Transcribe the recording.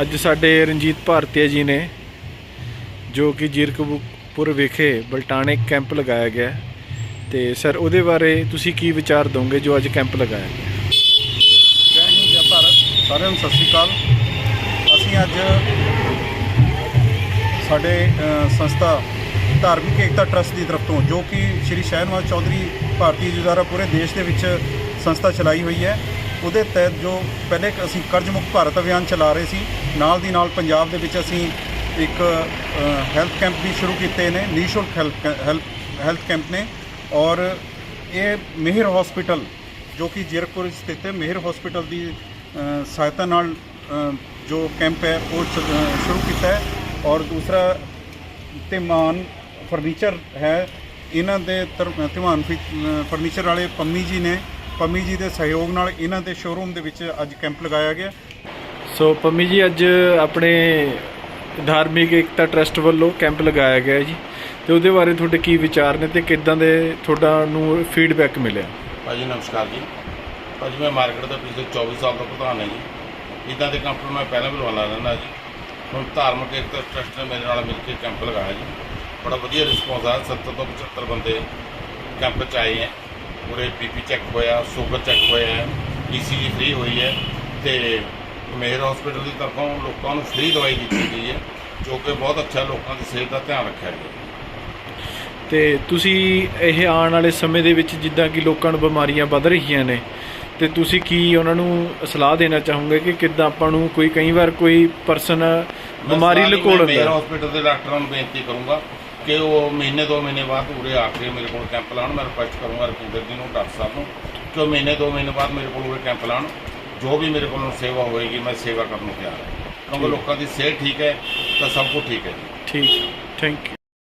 ਅੱਜ ਸਾਡੇ ਰਣਜੀਤ ਭਾਰਤੀਆ ਜੀ ਨੇ, ਜੋ ਕਿ ਜੀਰਕਪੁਰ ਵਿਖੇ ਬਲਟਾਣੇ ਕੈਂਪ ਲਗਾਇਆ ਗਿਆ ਹੈ। ਤੇ ਸਰ, ਉਹਦੇ ਬਾਰੇ ਤੁਸੀਂ ਕੀ ਵਿਚਾਰ ਦੋਗੇ ਜੋ ਅੱਜ ਕੈਂਪ ਲਗਾਇਆ ਗਿਆ? ਜੈ ਹਿੰਦ, ਜੈ ਭਾਰਤ। ਸਾਰਿਆਂ ਨੂੰ ਸਤਿ ਸ਼੍ਰੀ ਅਕਾਲ। ਅਸੀਂ ਅੱਜ ਸਾਡੇ ਸੰਸਥਾ ਧਾਰਮਿਕ ਏਕਤਾ ਟਰਸਟ ਦੀ ਤਰਫ ਤੋਂ, ਜੋ ਕਿ ਸ਼੍ਰੀ ਸ਼ਹਿਨਵਾਜ਼ ਚੌਧਰੀ ਭਾਰਤੀ ਜੀ ਦੁਆਰਾ ਪੂਰੇ ਦੇਸ਼ ਦੇ ਵਿੱਚ ਸੰਸਥਾ ਚਲਾਈ ਹੋਈ ਹੈ ਉਹਦੇ ਤਹਿਤ ਜੋ ਪਹਿਲੇ ਅਸੀਂ ਕਰਜ਼ ਮੁਕਤ ਭਾਰਤ ਅਭਿਆਨ ਚਲਾ ਰਹੇ ਸੀ, ਨਾਲ ਦੀ ਨਾਲ ਪੰਜਾਬ ਦੇ ਵਿੱਚ ਅਸੀਂ ਇੱਕ ਹੈਲਥ ਕੈਂਪ ਵੀ ਸ਼ੁਰੂ ਕੀਤੇ ਨੇ, ਨਿਸ਼ੁਲਕ ਹੈਲਥ ਹੈਲਥ ਹੈਲਥ ਕੈਂਪ ਨੇ ਔਰ ਇਹ ਮਿਹਰ ਹਸਪੀਟਲ, ਜੋ ਕਿ ਜੀਰਕਪੁਰ ਸਥਿਤ ਹੈ, ਮਿਹਰ ਹਸਪੀਟਲ ਦੀ ਸਹਾਇਤਾ ਨਾਲ ਜੋ ਕੈਂਪ ਹੈ, ਉਹ ਸ਼ੁਰੂ ਕੀਤਾ ਹੈ ਔਰ ਦੂਸਰਾ ਧੀਮਾਨ ਫਰਨੀਚਰ ਹੈ, ਇਹਨਾਂ ਦੇ ਤਰ- ਧੀਮਾਨ ਫਿ- ਫਰਨੀਚਰ ਵਾਲੇ ਪੰਮੀ ਜੀ ਨੇ ਪੰਮੀ ਜੀ ਦੇ ਸਹਿਯੋਗ ਨਾਲ ਇਹਨਾਂ ਦੇ ਸ਼ੋਰੂਮ ਦੇ ਵਿੱਚ ਅੱਜ ਕੈਂਪ ਲਗਾਇਆ ਗਿਆ। ਸੋ ਪੰਮੀ ਜੀ ਅੱਜ ਆਪਣੇ ਧਾਰਮਿਕ ਏਕਤਾ ਟਰਸਟ ਵੱਲੋਂ ਕੈਂਪ ਲਗਾਇਆ ਗਿਆ ਜੀ। ਤੇ ਉਹਦੇ ਬਾਰੇ ਤੁਹਾਡੇ ਕੀ ਵਿਚਾਰ ਨੇ ਤੇ ਕਿੱਦਾਂ ਦੇ ਤੁਹਾਡਾ ਨੂੰ ਫੀਡਬੈਕ ਮਿਲਿਆ? ਭਾਜੀ ਨਮਸਕਾਰ ਜੀ। ਭਾਜੀ ਮੈਂ ਮਾਰਕੀਟ ਦਾ ਪਿਛਲੇ 24 ਸਾਲ ਤੋਂ ਪ੍ਰਧਾਨ ਹਾਂ ਜੀ। ਇਦਾਂ ਦੇ ਕੈਂਪ ਮੈਂ ਪਹਿਲਾਂ ਵੀ ਲਵਾਉਂਦਾ ਰਹਿੰਦਾ ਜੀ। ਹੁਣ ਧਾਰਮਿਕ ਏਕਤਾ ਟਰਸਟ ਨੇ ਮੇਰੇ ਨਾਲ ਮਿਲ ਕੇ ਕੈਂਪ ਲਗਾਇਆ ਜੀ। ਬੜਾ ਵਧੀਆ ਰਿਸਪੌਂਸ ਆ 70 ਤੋਂ 75 ਬੰਦੇ ਕੈਂਪ 'ਚ ਆਏ ਹੈ ਪੂਰੇ ਬੀਪੀ ਚੈੱਕ ਹੋਇਆ ਸ਼ੂਗਰ ਚੈੱਕ ਹੋਇਆ ਈਸੀਜੀ ਫ੍ਰੀ ਹੋਈ ਹੈ ਤੇ ਮੇਰ ਹਸਪੀਟਲ ਦੀ ਤਰਫੋਂ ਲੋਕਾਂ ਨੂੰ ਫ੍ਰੀ ਦਵਾਈ ਦਿੱਤੀ ਗਈ ਹੈ ਜੋ ਕਿ ਬਹੁਤ ਅੱਛਾ ਲੋਕਾਂ ਦੀ ਸਿਹਤ ਦਾ ਧਿਆਨ ਰੱਖਿਆ ਗਿਆ। ਤੇ ਤੁਸੀਂ ਇਹ ਆਉਣ ਵਾਲੇ ਸਮੇਂ ਦੇ ਵਿੱਚ ਜਿੱਦਾਂ ਕਿ ਲੋਕਾਂ ਨੂੰ ਬਿਮਾਰੀਆਂ ਵੱਧ ਰਹੀਆਂ ਨੇ ਤੇ ਤੁਸੀਂ ਕੀ ਉਹਨਾਂ ਨੂੰ ਸਲਾਹ ਦੇਣਾ ਚਾਹੋਗੇ ਕਿ ਕਿੱਦਾਂ ਆਪਾਂ ਨੂੰ ਕੋਈ ਕਈ ਵਾਰ ਕੋਈ ਪਰਸਨ ਬਿਮਾਰੀ ਲਕੋੜ ਮੇਰੇ ਹੁੰਦਾ ਹਸਪੀਟਲ ਦੇ ਡਾਕਟਰਾਂ ਨੂੰ ਬੇਨਤੀ ਕਰੂੰਗਾ ਕਿ ਉਹ ਮਹੀਨੇ ਦੋ ਮਹੀਨੇ ਬਾਅਦ ਉਰੇ ਆ ਕੇ ਮੇਰੇ ਕੋਲ ਕੈਂਪ ਲਾਉਣ ਮੈਂ ਰਿਕੁਐਸਟ ਕਰੂੰਗਾ ਰਪਿੰਦਰ ਜੀ ਨੂੰ ਡਾਕਟਰ ਸਾਹਿਬ ਨੂੰ ਕਿ ਉਹ ਮਹੀਨੇ ਦੋ ਮਹੀਨੇ ਬਾਅਦ ਮੇਰੇ ਕੋਲ ਉਰੇ ਕੈਂਪ ਲਾਉਣ ਜੋ ਵੀ ਮੇਰੇ ਕੋਲੋਂ ਸੇਵਾ ਹੋਏਗੀ ਮੈਂ ਸੇਵਾ ਕਰਨ ਨੂੰ ਤਿਆਰ ਹਾਂ। ਕਿਉਂਕਿ ਲੋਕਾਂ ਦੀ ਸਿਹਤ ਠੀਕ ਹੈ ਤਾਂ ਸਭ ਕੁਝ ਠੀਕ ਹੈ ਜੀ। ਠੀਕ ਥੈਂਕ ਯੂ